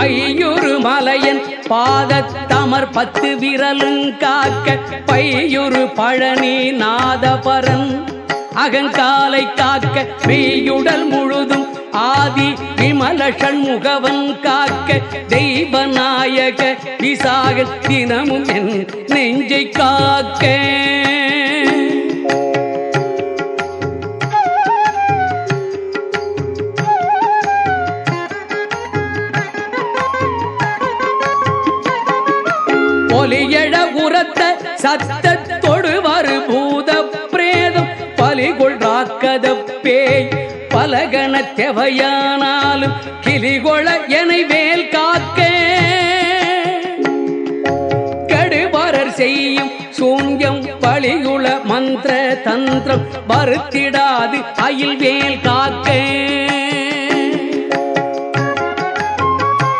ஐயுறு மலையன் பாதத்தமர் பத்து விரலும் காக்க பையுறு பழனி நாதபரன் அகங்காலை காக்க மெய்யுடல் முழுதும் ஆதி விமல சண்முகவன் காக்க தெய்வநாயக விசாக தினமும் என் நெஞ்சை காக்க. ஒலியழ உரத்த சத்தத்தொடு வரு பூத பிரேதம் பலிகொள் ராக்கத பேய். பலகன தெவையானாலும் கிளிகொள எனை வேல் காக்க. கடுபரர் செய்யும் சூன்யம் பழியுள மந்திர தந்திரம் வருத்திடாது அயில் வேல் காக்க.